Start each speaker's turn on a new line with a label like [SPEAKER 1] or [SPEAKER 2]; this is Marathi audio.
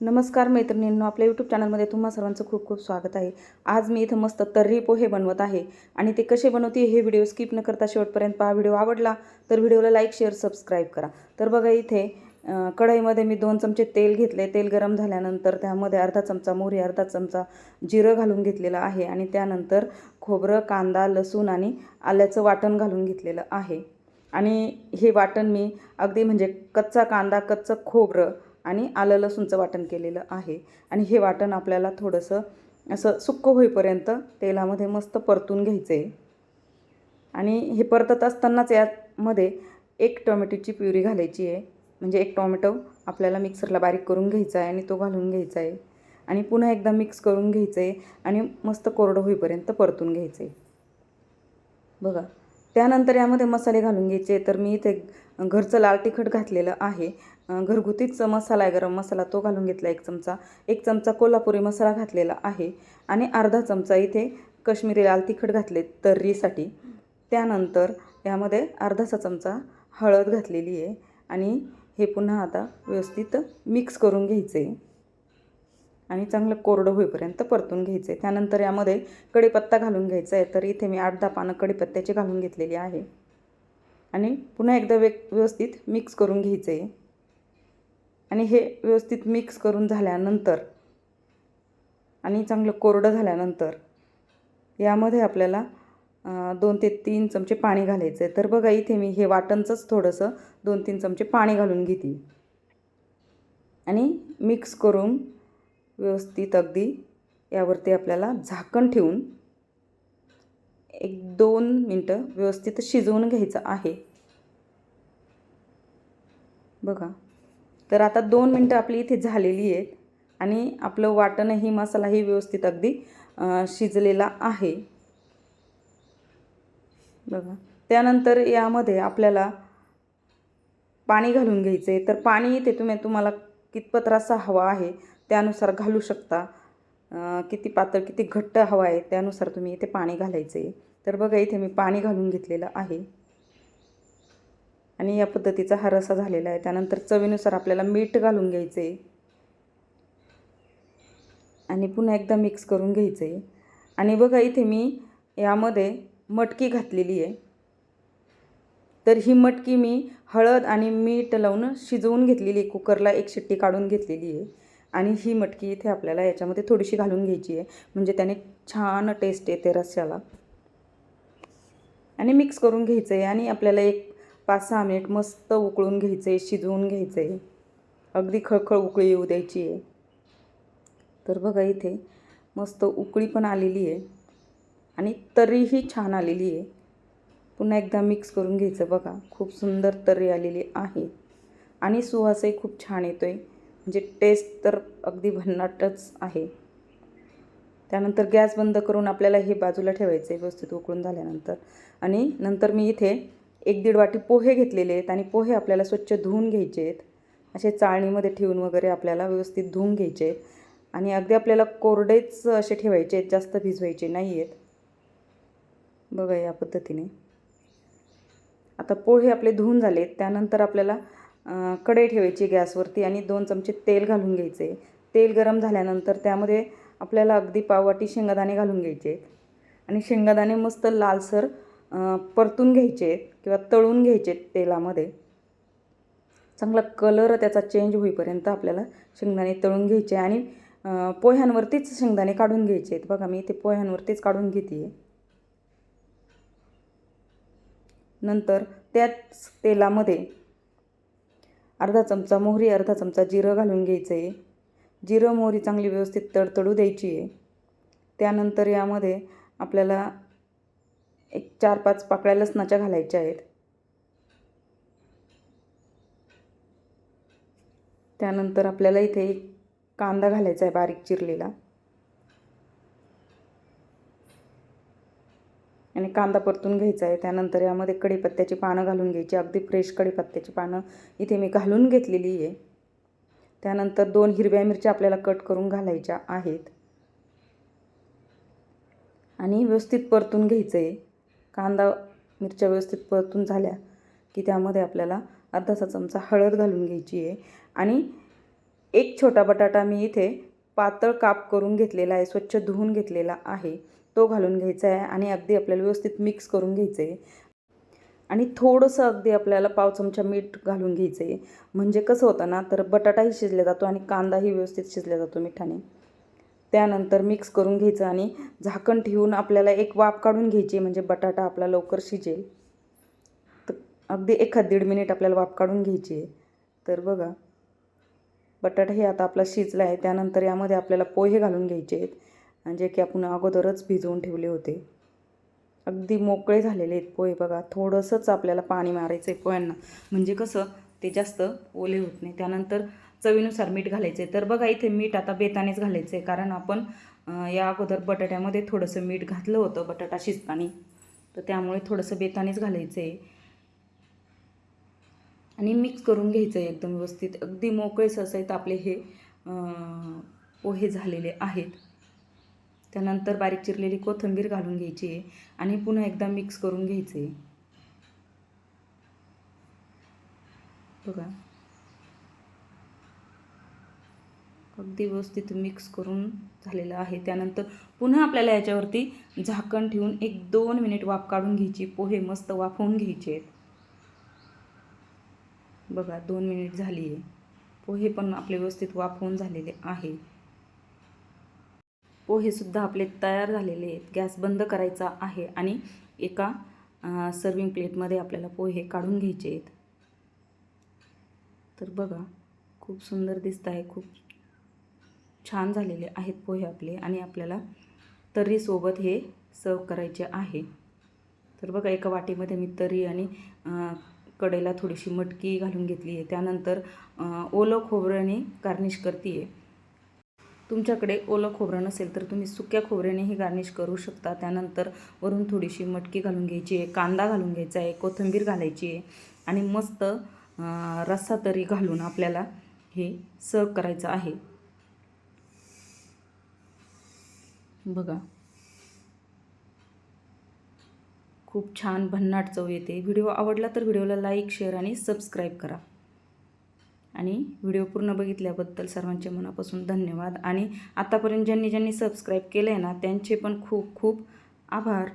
[SPEAKER 1] नमस्कार मैत्रिणींनो आपल्या यूट्यूब चॅनलमध्ये तुम्हा सर्वांचं खूप खूप स्वागत आहे. आज मी इथं मस्त तर्री पोहे बनवत आहे आणि ते कसे बनवते हे व्हिडिओ स्किप न करता शेवटपर्यंत पहा. व्हिडिओ आवडला तर व्हिडिओला लाईक शेअर सबस्क्राईब करा. तर बघा इथे कढईमध्ये मी दोन चमचे तेल घेतले. तेल गरम झाल्यानंतर त्यामध्ये अर्धा चमचा मोहरी अर्धा चमचा जिरं घालून घेतलेलं आहे आणि त्यानंतर खोबरं कांदा लसूण आणि आल्याचं वाटण घालून घेतलेलं आहे. आणि हे वाटण मी अगदी म्हणजे कच्चा कांदा कच्चं खोबरं आणि आलं लसूणचं वाटण केलेलं आहे. आणि हे वाटण आपल्याला थोडंसं असं सुक्क होईपर्यंत तेलामध्ये मस्त परतून घ्यायचं. आहे आणि हे परतत असतानाच यामध्ये एक टोमॅटोची प्युरी घालायची आहे. म्हणजे एक टोमॅटो आपल्याला मिक्सरला बारीक करून घ्यायचा आहे आणि तो घालून घ्यायचा आहे. आणि पुन्हा एकदा मिक्स करून घ्यायचं आहे आणि मस्त कोरडं होईपर्यंत परतून घ्यायचं आहे. बघा. त्यानंतर यामध्ये मसाले घालून घ्यायचे. तर मी इथे घरचं लाल तिखट घातलेलं आहे. घरगुतीच मसाला आहे. गरम मसाला तो घालून घेतला एक चमचा. एक चमचा कोल्हापुरी मसाला घातलेला आहे. आणि अर्धा चमचा इथे कश्मीरी लाल तिखट घातले तर्रीसाठी. त्यानंतर यामध्ये अर्धासा चमचा हळद घातलेली आहे. आणि हे पुन्हा आता व्यवस्थित मिक्स करून घ्यायचं. आहे आणि चांगलं कोरडं होईपर्यंत परतून घ्यायचं आहे त्यानंतर यामध्ये कढीपत्ता घालून घ्यायचा आहे तर इथे मी आठ दहा पानं कढीपत्त्याची घालून घेतलेली आहे. आणि पुन्हा एकदा वे व्यवस्थित मिक्स करून घ्यायचं आहे आणि हे व्यवस्थित मिक्स करून झाल्यानंतर आणि चांगलं कोरडं झाल्यानंतर यामध्ये आपल्याला दोन ते तीन चमचे पाणी घालायचं आहे तर बघा इथे मी हे वाटणचंच थोडंसं दोन तीन चमचे पाणी घालून घेते. आणि मिक्स करून व्यवस्थित अगदी यावरती आपल्याला झाकण ठेवून एक दोन मिनटं व्यवस्थित शिजवून घ्यायचं आहे. बघा. तर आता दोन मिनटं आपली इथे झालेली आहेत आणि आपलं वाटणही मसालाही व्यवस्थित अगदी शिजलेला आहे. बघा. त्यानंतर यामध्ये आपल्याला पाणी घालून घ्यायचं आहे तर पाणी इथे तुम्ही तुम्हाला कितपत रस्सा हवा आहे त्यानुसार घालू शकता. किती पातळ किती घट्ट हवा आहे त्यानुसार तुम्ही इथे पाणी घालायचं. आहे तर बघा इथे मी पाणी घालून घेतलेलं आहे. आणि या पद्धतीचा हा रसा झालेला आहे. त्यानंतर चवीनुसार आपल्याला मीठ घालून घ्यायचं. आहे आणि पुन्हा एकदा मिक्स करून घ्यायचं. आहे आणि बघा इथे मी यामध्ये मटकी घातलेली आहे. तर ही मटकी मी हळद आणि मीठ लावून शिजवून घेतलेली आहे. कुकरला एक शिट्टी काढून घेतलेली आहे. आणि ही मटकी इथे आपल्याला याच्यामध्ये थोडीशी घालून घ्यायची आहे. म्हणजे त्याने छान टेस्ट येते रस्स्याला आणि मिक्स करून घ्यायचं आहे आणि आपल्याला एक पाच सहा मिनिट मस्त उकळून घ्यायचं आहे शिजवून घ्यायचं आहे अगदी खळखळ उकळी येऊ द्यायची आहे. तर बघा इथे मस्त उकळी पण आलेली आहे. आणि तर्रीही छान आलेली आहे. पुन्हा एकदा मिक्स करून घ्यायचं बघा. खूप सुंदर तर्री आलेली आहे. आणि सुवासही खूप छान येतो आहे म्हणजे टेस्ट तर अगदी भन्नाटच आहे. त्यानंतर गॅस बंद करून आपल्याला हे बाजूला ठेवायचं आहे व्यवस्थित उकळून झाल्यानंतर. आणि नंतर मी इथे एक दीड वाटी पोहे घेतलेले आहेत आणि पोहे आपल्याला स्वच्छ धुवून घ्यायचे आहेत. असे चाळणीमध्ये ठेवून वगैरे आपल्याला व्यवस्थित धुवून घ्यायचे आहेत. आणि अगदी आपल्याला कोरडेच असे ठेवायचे आहेत जास्त भिजवायचे नाही आहेत. बघा या पद्धतीने. आता पोहे आपले धुवून झाले त्यानंतर आपल्याला कढई ठेवायची गॅसवरती आणि दोन चमचे तेल घालून घ्यायचे. तेल गरम झाल्यानंतर त्यामध्ये आपल्याला अगदी पाववाटी शेंगादाणे घालून घ्यायचे. आणि शेंगादाणे मस्त लालसर परतून घ्यायचे आहेत किंवा तळून घ्यायचे आहेत तेलामध्ये. चांगला कलर त्याचा चेंज होईपर्यंत आपल्याला शेंगदाणे तळून घ्यायचे आणि पोह्यांवरतीच शेंगदाणे काढून घ्यायचे. आहेत बघा मी इथे पोह्यांवरतीच काढून घेते आहे नंतर त्याच तेलामध्ये अर्धा चमचा मोहरी अर्धा चमचा जिरं घालून घ्यायचं. आहे जिरं मोहरी चांगली व्यवस्थित तडतडू द्यायची आहे. त्यानंतर यामध्ये आपल्याला एक चार पाच पाकळ्या लसणाच्या घालायच्या आहेत. त्यानंतर आपल्याला इथे एक कांदा घालायचा आहे बारीक चिरलेला. आणि कांदा परतून घ्यायचा आहे. त्यानंतर यामध्ये कढीपत्त्याची पानं घालून घ्यायची. अगदी फ्रेश कढीपत्त्याची पानं इथे मी घालून घेतलेली आहे. त्यानंतर दोन हिरव्या मिरच्या आपल्याला कट करून घालायच्या आहेत. आणि व्यवस्थित परतून घ्यायचं आहे कांदा मिरच्या व्यवस्थित परतून झाल्या की त्यामध्ये आपल्याला अर्धाचा चमचा हळद घालून घ्यायची आहे. आणि एक छोटा बटाटा मी इथे पातळ काप करून घेतलेला आहे. स्वच्छ धुवून घेतलेला आहे. तो घालून घ्यायचा आहे आणि अगदी आपल्याला व्यवस्थित मिक्स करून घ्यायचं आहे. आणि थोडंसं अगदी आपल्याला पाव चमचा मीठ घालून घ्यायचं आहे. म्हणजे कसं होतं ना तर बटाटाही शिजला जातो आणि कांदाही व्यवस्थित शिजला जातो मिठाने. त्यानंतर मिक्स करून घ्यायचं आणि झाकण ठेवून आपल्याला एक वाफ काढून घ्यायची म्हणजे बटाटा आपला लवकर शिजेल. तर अगदी एखाद दीड मिनिट आपल्याला वाफ काढून घ्यायची आहे. तर बघा. बटाटा हे आता आपला शिजला आहे. त्यानंतर यामध्ये आपल्याला पोहे घालून घ्यायचे आहेत. जे की आपण अगोदरच भिजवून ठेवले होते. अगदी मोकळे झालेले आहेत पोहे बघा. थोडंसंच आपल्याला पाणी मारायचं आहे पोह्यांना. म्हणजे कसं ते जास्त ओले होत नाही. त्यानंतर चवीनुसार मीठ घालायचं आहे तर बघा इथे मीठ आता बेतानेच घालायचं आहे कारण आपण या अगोदर बटाट्यामध्ये थोडंसं मीठ घातलं होतं बटाटा शिजताना. तर त्यामुळे थोडंसं बेतानेच घालायचं आहे आणि मिक्स करून घ्यायचं आहे एकदम व्यवस्थित. अगदी मोकळे ससायत आपले हे पोहे झालेले आहेत. त्यानंतर बारीक चिरलेली कोथिंबीर घालून घ्यायची आहे आणि पुन्हा एकदा मिक्स करून घ्यायचे. बघा. अगदी व्यवस्थित मिक्स करून झालेलं आहे. त्यानंतर पुन्हा आपल्याला याच्यावरती झाकण ठेवून एक दोन मिनिट वाफ काढून घ्यायची. पोहे मस्त वाफवून घ्यायचे. आहेत बघा दोन मिनिट झाली आहे पोहे पण आपले व्यवस्थित वाफवून झालेले आहे. हो, पोहेसुद्धा आपले तयार झालेले आहेत. गॅस बंद करायचा आहे आणि एका सर्विंग प्लेटमध्ये आपल्याला पोहे काढून घ्यायचे आहेत. तर बघा खूप सुंदर दिसत आहे. खूप छान झालेले आहेत पोहे आपले आणि आपल्याला तर्रीसोबत हे सर्व करायचे आहे. तर बघा एका वाटीमध्ये मी तर्री आणि कडेला थोडीशी मटकी घालून घेतली आहे. त्यानंतर ओलं खोबऱ्याने गार्निश करते आहे तुमच्याकडे ओलं खोबरं नसेल तर तुम्ही सुक्या खोबऱ्यानेही गार्निश करू शकता. त्यानंतर वरून थोडीशी मटकी घालून घ्यायची आहे कांदा घालून घ्यायचा आहे कोथिंबीर घालायची आहे आणि मस्त रस्सा तरी घालून आपल्याला हे सर्व करायचं आहे. बघा. खूप छान भन्नाट चव येते. व्हिडिओ आवडला तर व्हिडिओला लाईक शेअर आणि सबस्क्राईब करा. आणि व्हिडिओ पूर्ण बघितल्याबद्दल सर्वांचे मनापासून धन्यवाद. आणि आतापर्यंत ज्यांनी ज्यांनी सबस्क्राईब केलं आहे ना त्यांचे पण खूप खूप आभार.